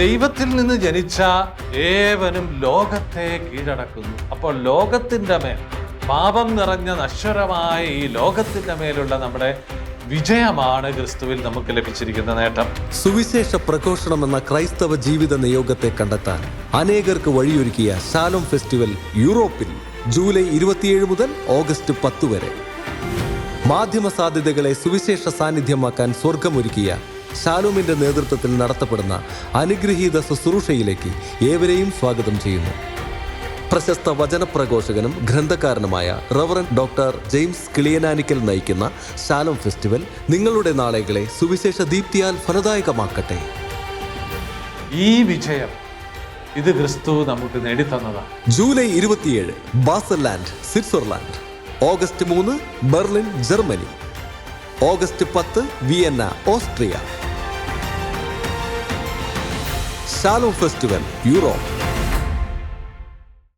ദൈവത്തിൽ നിന്ന് ജനിച്ച ഏവനും ലോകത്തെ കീഴടക്കുന്നു. അപ്പോൾ ലോകത്തിന്റെ മേൽ പാപം നിറഞ്ഞ നശ്വരമായ ഈ ലോകത്തിന്റെ മേലുള്ള നമ്മുടെ വിജയമാണ് ക്രിസ്തുവിൽ നമുക്ക് ലഭിച്ചിരിക്കുന്ന നേട്ടം. സുവിശേഷ പ്രഘോഷണം എന്ന ക്രൈസ്തവ ജീവിത നിയോഗത്തെ കണ്ടെത്താൻ അനേകർക്ക് വഴിയൊരുക്കിയ ശാലോം ഫെസ്റ്റിവൽ യൂറോപ്പിൽ ജൂലൈ ഇരുപത്തിയേഴ് മുതൽ ഓഗസ്റ്റ് പത്ത് വരെ. മാധ്യമ സാധ്യതകളെ സുവിശേഷ സാന്നിധ്യമാക്കാൻ സ്വർഗമൊരുക്കിയ ശാലോമിന്റെ നേതൃത്വത്തിൽ നടത്തപ്പെടുന്ന അനുഗ്രഹീത ശുശ്രൂഷയിലേക്ക് ഏവരെയും സ്വാഗതം ചെയ്യുന്നു. പ്രശസ്ത വചനപ്രഘോഷകനും ഗ്രന്ഥകാരനുമായ റവറൻ ഡോക്ടർ ജെയിംസ് കിളിയനാനിക്കൽ നയിക്കുന്ന ശാലോം ഫെസ്റ്റിവൽ നിങ്ങളുടെ നാളെകളെ സുവിശേഷ ദീപ്തിയാൽ ഫലദായകമാക്കട്ടെ. ഈ വിജയം ഇത് ക്രിസ്തു നമുക്ക് നേടിത്തന്നതാണ്. ജൂലൈ ഇരുപത്തിയേഴ് ബാസർലാൻഡ് സ്വിറ്റ്സർലാൻഡ്. ഓഗസ്റ്റ് മൂന്ന് ബെർലിൻ ജർമ്മനി. ഓഗസ്റ്റ് പത്ത് Vienna Austria. Shalom festival Europe.